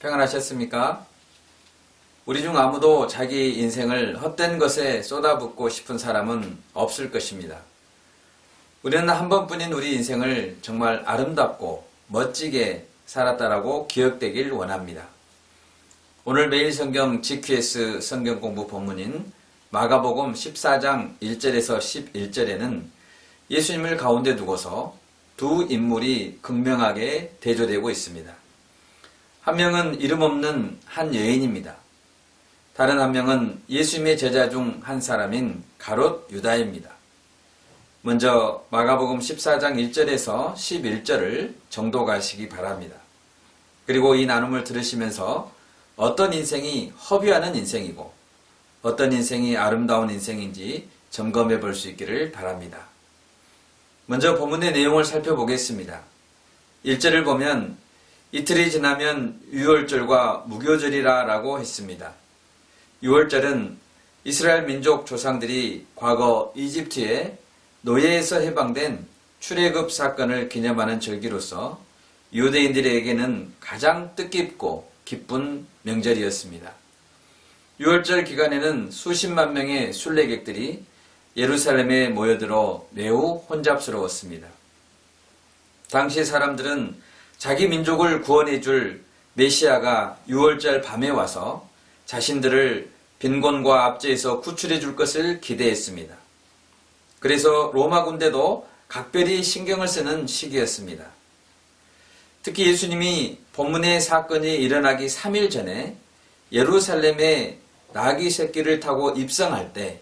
평안하셨습니까? 우리 중 아무도 자기 인생을 헛된 것에 쏟아붓고 싶은 사람은 없을 것입니다. 우리는 한 번뿐인 우리 인생을 정말 아름답고 멋지게 살았다라고 기억되길 원합니다. 오늘 매일 성경 GQS 성경 공부 본문인 마가복음 14장 1절에서 11절에는 예수님을 가운데 두고서 두 인물이 극명하게 대조되고 있습니다. 한 명은 이름 없는 한 여인입니다. 다른 한 명은 예수님의 제자 중 한 사람인 가롯 유다입니다. 먼저 마가복음 14장 1절에서 11절을 정독하시기 바랍니다. 그리고 이 나눔을 들으시면서 어떤 인생이 허비하는 인생이고 어떤 인생이 아름다운 인생인지 점검해 볼 수 있기를 바랍니다. 먼저 본문의 내용을 살펴보겠습니다. 1절을 보면 이틀이 지나면 유월절과 무교절이라 라고 했습니다. 유월절은 이스라엘 민족 조상들이 과거 이집트에 노예에서 해방된 출애굽 사건을 기념하는 절기로서 유대인들에게는 가장 뜻깊고 기쁜 명절이었습니다. 6월절 기간에는 수십만 명의 순례객들이 예루살렘에 모여들어 매우 혼잡스러웠습니다. 당시 사람들은 자기 민족을 구원해 줄 메시아가 6월절 밤에 와서 자신들을 빈곤과 압제에서 구출해 줄 것을 기대했습니다. 그래서 로마 군대도 각별히 신경을 쓰는 시기였습니다. 특히 예수님이 본문의 사건이 일어나기 3일 전에 예루살렘에 나귀 새끼를 타고 입성할 때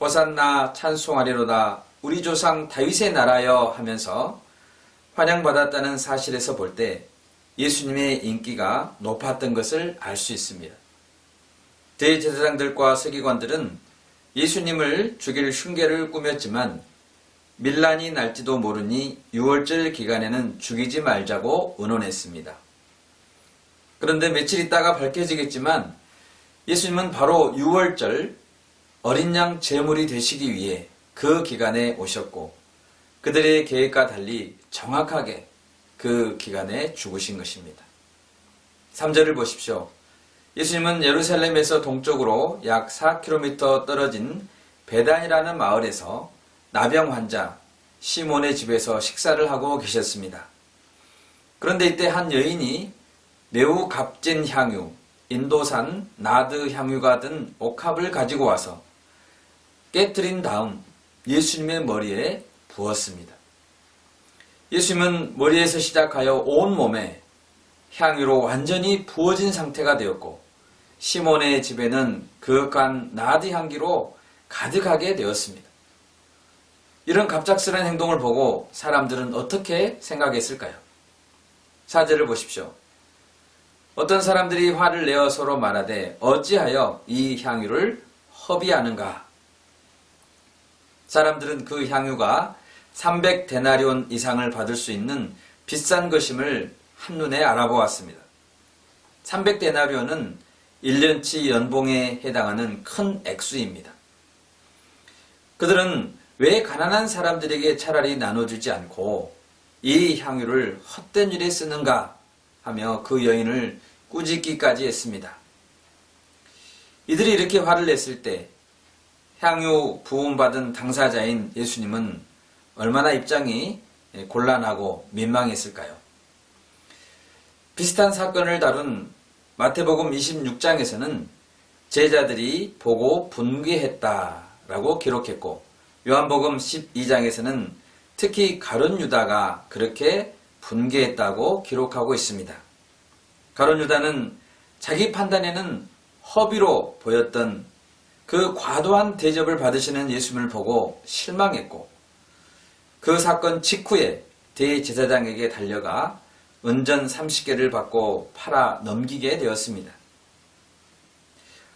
호산나 찬송하리로다 우리 조상 다윗의 나라여 하면서 환영받았다는 사실에서 볼 때 예수님의 인기가 높았던 것을 알 수 있습니다. 대제사장들과 서기관들은 예수님을 죽일 흉계를 꾸몄지만 밀란이 날지도 모르니 6월절 기간에는 죽이지 말자고 의논했습니다. 그런데 며칠 있다가 밝혀지겠지만 예수님은 바로 6월절 어린 양 제물이 되시기 위해 그 기간에 오셨고 그들의 계획과 달리 정확하게 그 기간에 죽으신 것입니다. 3절을 보십시오. 예수님은 예루살렘에서 동쪽으로 약 4km 떨어진 베단이라는 마을에서 나병 환자 시몬의 집에서 식사를 하고 계셨습니다. 그런데 이때 한 여인이 매우 값진 향유, 인도산 나드 향유가 든 옥합을 가지고 와서 깨뜨린 다음 예수님의 머리에 부었습니다. 예수님은 머리에서 시작하여 온 몸에 향유로 완전히 부어진 상태가 되었고 시몬의 집에는 그윽한 나드 향기로 가득하게 되었습니다. 이런 갑작스런 행동을 보고 사람들은 어떻게 생각했을까요? 사제를 보십시오. 어떤 사람들이 화를 내어 서로 말하되 어찌하여 이 향유를 허비하는가? 사람들은 그 향유가 300 데나리온 이상을 받을 수 있는 비싼 것임을 한눈에 알아보았습니다. 300 데나리온은 1년치 연봉에 해당하는 큰 액수입니다. 그들은 왜 가난한 사람들에게 차라리 나눠주지 않고 이 향유를 헛된 일에 쓰는가 하며 그 여인을 꾸짖기까지 했습니다. 이들이 이렇게 화를 냈을 때 향유 부음받은 당사자인 예수님은 얼마나 입장이 곤란하고 민망했을까요? 비슷한 사건을 다룬 마태복음 26장에서는 제자들이 보고 분개했다라고 기록했고 요한복음 12장에서는 특히 가론 유다가 그렇게 분개했다고 기록하고 있습니다. 가론 유다는 자기 판단에는 허비로 보였던 그 과도한 대접을 받으시는 예수님을 보고 실망했고 그 사건 직후에 대제사장에게 달려가 은전 30개를 받고 팔아 넘기게 되었습니다.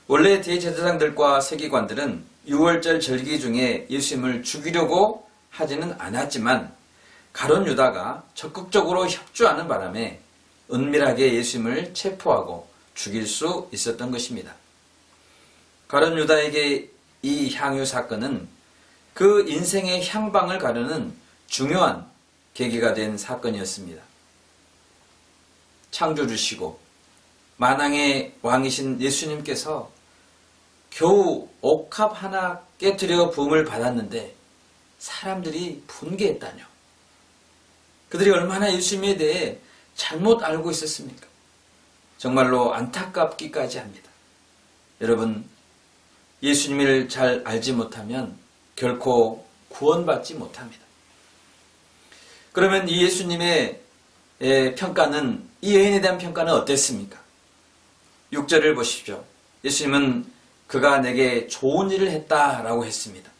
원래 대제사장들과 세기관들은 6월절 절기 중에 예수님을 죽이려고 하지는 않았지만 가론 유다가 적극적으로 협조하는 바람에 은밀하게 예수님을 체포하고 죽일 수 있었던 것입니다. 가론 유다에게 이 향유 사건은 그 인생의 향방을 가르는 중요한 계기가 된 사건이었습니다. 창조주시고 만왕의 왕이신 예수님께서 겨우 옥합 하나 깨뜨려 부음을 받았는데 사람들이 분개했다뇨. 그들이 얼마나 예수님에 대해 잘못 알고 있었습니까? 정말로 안타깝기까지 합니다. 여러분, 예수님을 잘 알지 못하면 결코 구원받지 못합니다. 그러면 이 예수님의 에, 평가는 이 여인에 대한 평가는 어땠습니까? 6절을 보십시오. 예수님은 그가 내게 좋은 일을 했다라고 했습니다.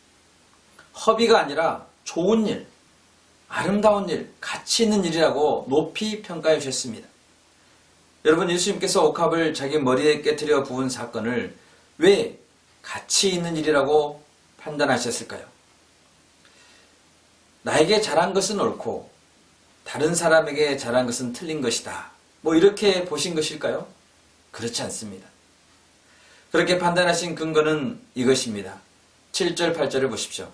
허비가 아니라 좋은 일, 아름다운 일, 가치 있는 일이라고 높이 평가해 주셨습니다. 여러분 예수님께서 옥합을 자기 머리에 깨뜨려 부은 사건을 왜 가치 있는 일이라고 판단하셨을까요? 나에게 잘한 것은 옳고 다른 사람에게 잘한 것은 틀린 것이다. 뭐 이렇게 보신 것일까요? 그렇지 않습니다. 그렇게 판단하신 근거는 이것입니다. 7절, 8절을 보십시오.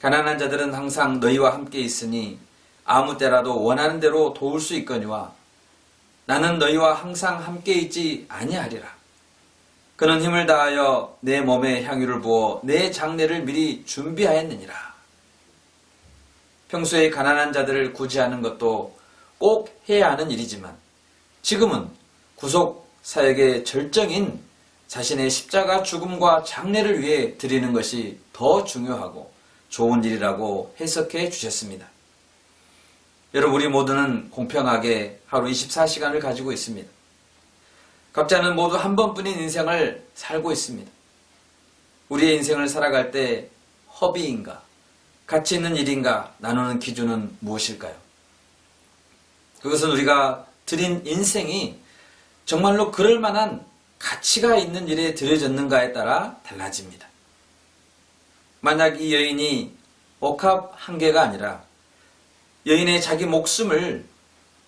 가난한 자들은 항상 너희와 함께 있으니 아무 때라도 원하는 대로 도울 수 있거니와 나는 너희와 항상 함께 있지 아니하리라. 그는 힘을 다하여 내 몸에 향유를 부어 내 장례를 미리 준비하였느니라. 평소에 가난한 자들을 구제하는 것도 꼭 해야 하는 일이지만 지금은 구속 사역의 절정인 자신의 십자가 죽음과 장례를 위해 드리는 것이 더 중요하고 좋은 일이라고 해석해 주셨습니다. 여러분, 우리 모두는 공평하게 하루 24시간을 가지고 있습니다. 각자는 모두 한 번뿐인 인생을 살고 있습니다. 우리의 인생을 살아갈 때 허비인가, 가치 있는 일인가 나누는 기준은 무엇일까요? 그것은 우리가 드린 인생이 정말로 그럴 만한 가치가 있는 일에 들여졌는가에 따라 달라집니다. 만약 이 여인이 옥합 한 개가 아니라 여인의 자기 목숨을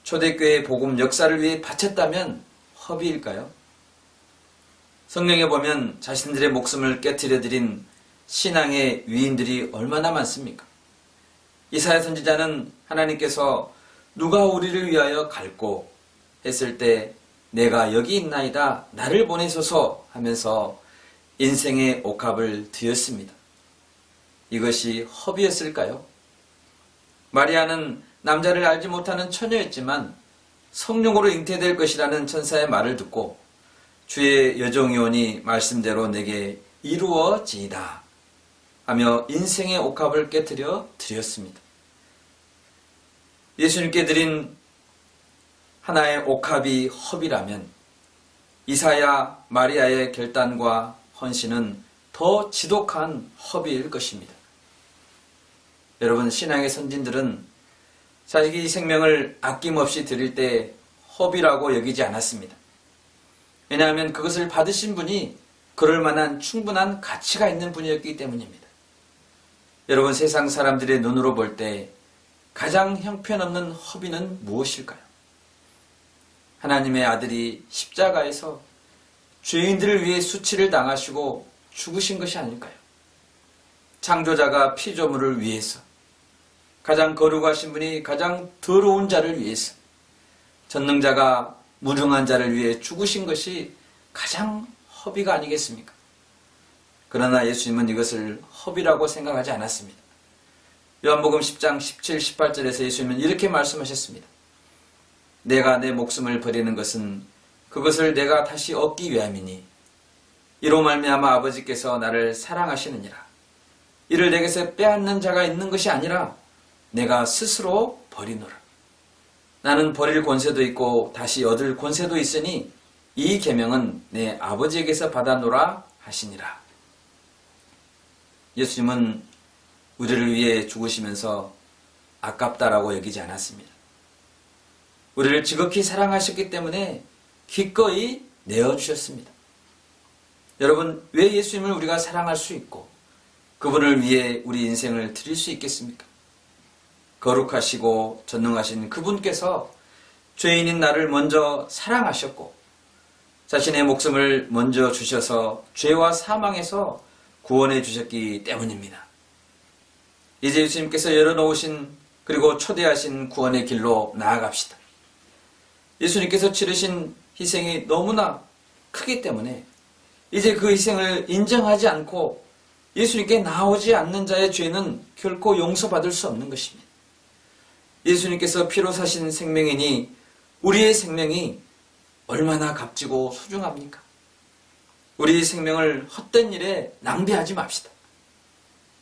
초대교회 복음 역사를 위해 바쳤다면 허비일까요? 성경에 보면 자신들의 목숨을 깨뜨려 드린 신앙의 위인들이 얼마나 많습니까? 이사야 선지자는 하나님께서 누가 우리를 위하여 갈고 했을 때 내가 여기 있나이다 나를 보내소서 하면서 인생의 옥합을 드렸습니다. 이것이 허비였을까요? 마리아는 남자를 알지 못하는 처녀였지만 성령으로 잉태될 것이라는 천사의 말을 듣고 주의 여종이오니 말씀대로 내게 이루어지이다 하며 인생의 옥합을 깨뜨려 드렸습니다. 예수님께 드린 하나의 옥합이 허비라면 이사야 마리아의 결단과 헌신은 더 지독한 허비일 것입니다. 여러분 신앙의 선진들은 자기 생명을 아낌없이 드릴 때 허비라고 여기지 않았습니다. 왜냐하면 그것을 받으신 분이 그럴 만한 충분한 가치가 있는 분이었기 때문입니다. 여러분 세상 사람들의 눈으로 볼 때 가장 형편없는 허비는 무엇일까요? 하나님의 아들이 십자가에서 죄인들을 위해 수치를 당하시고 죽으신 것이 아닐까요? 창조자가 피조물을 위해서 가장 거룩하신 분이 가장 더러운 자를 위해서 전능자가 무능한 자를 위해 죽으신 것이 가장 허비가 아니겠습니까? 그러나 예수님은 이것을 허비라고 생각하지 않았습니다. 요한복음 10장 17, 18절에서 예수님은 이렇게 말씀하셨습니다. 내가 내 목숨을 버리는 것은 그것을 내가 다시 얻기 위함이니 이로 말미암아 아버지께서 나를 사랑하시느니라. 이를 내게서 빼앗는 자가 있는 것이 아니라 내가 스스로 버리노라. 나는 버릴 권세도 있고 다시 얻을 권세도 있으니 이 계명은 내 아버지에게서 받아노라 하시니라. 예수님은 우리를 위해 죽으시면서 아깝다라고 여기지 않았습니다. 우리를 지극히 사랑하셨기 때문에 기꺼이 내어주셨습니다. 여러분, 왜 예수님을 우리가 사랑할 수 있고 그분을 위해 우리 인생을 드릴 수 있겠습니까? 거룩하시고 전능하신 그분께서 죄인인 나를 먼저 사랑하셨고 자신의 목숨을 먼저 주셔서 죄와 사망에서 구원해 주셨기 때문입니다. 이제 예수님께서 열어놓으신 그리고 초대하신 구원의 길로 나아갑시다. 예수님께서 치르신 희생이 너무나 크기 때문에 이제 그 희생을 인정하지 않고 예수님께 나오지 않는 자의 죄는 결코 용서받을 수 없는 것입니다. 예수님께서 피로 사신 생명이니 우리의 생명이 얼마나 값지고 소중합니까? 우리 생명을 헛된 일에 낭비하지 맙시다.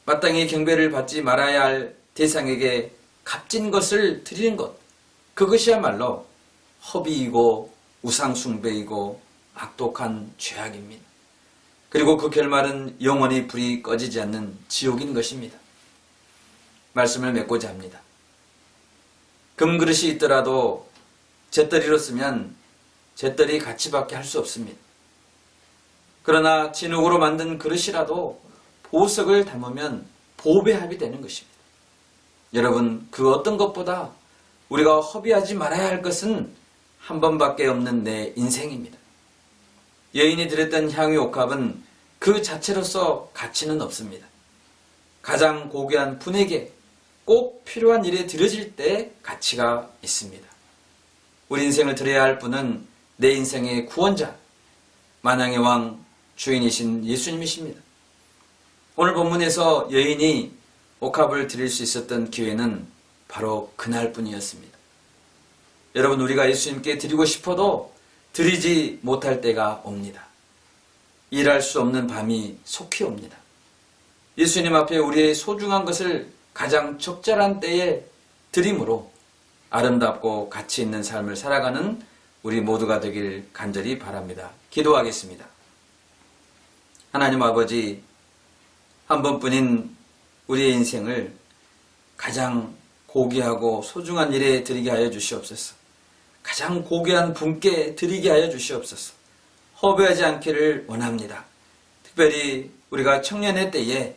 마땅히 경배를 받지 말아야 할 대상에게 값진 것을 드리는 것, 그것이야말로 허비이고 우상숭배이고 악독한 죄악입니다. 그리고 그 결말은 영원히 불이 꺼지지 않는 지옥인 것입니다. 말씀을 맺고자 합니다. 금그릇이 있더라도 잿더리로 쓰면 잿더리 가치밖에 할 수 없습니다. 그러나 진흙으로 만든 그릇이라도 보석을 담으면 보배합이 되는 것입니다. 여러분, 그 어떤 것보다 우리가 허비하지 말아야 할 것은 한 번밖에 없는 내 인생입니다. 여인이 드렸던 향유 옥합은 그 자체로서 가치는 없습니다. 가장 고귀한 분에게 꼭 필요한 일에 드려질 때 가치가 있습니다. 우리 인생을 드려야 할 분은 내 인생의 구원자, 만왕의 왕 주인이신 예수님이십니다. 오늘 본문에서 여인이 옥합을 드릴 수 있었던 기회는 바로 그날뿐이었습니다. 여러분 우리가 예수님께 드리고 싶어도 드리지 못할 때가 옵니다. 일할 수 없는 밤이 속히 옵니다. 예수님 앞에 우리의 소중한 것을 가장 적절한 때에 드림으로 아름답고 가치 있는 삶을 살아가는 우리 모두가 되길 간절히 바랍니다. 기도하겠습니다. 하나님 아버지, 한 번뿐인 우리의 인생을 가장 고귀하고 소중한 일에 드리게 하여 주시옵소서. 가장 고귀한 분께 드리게 하여 주시옵소서. 허비하지 않기를 원합니다. 특별히 우리가 청년의 때에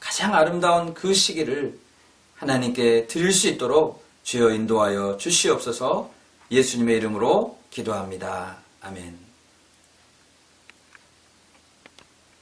가장 아름다운 그 시기를 하나님께 드릴 수 있도록 주여 인도하여 주시옵소서 예수님의 이름으로 기도합니다. 아멘.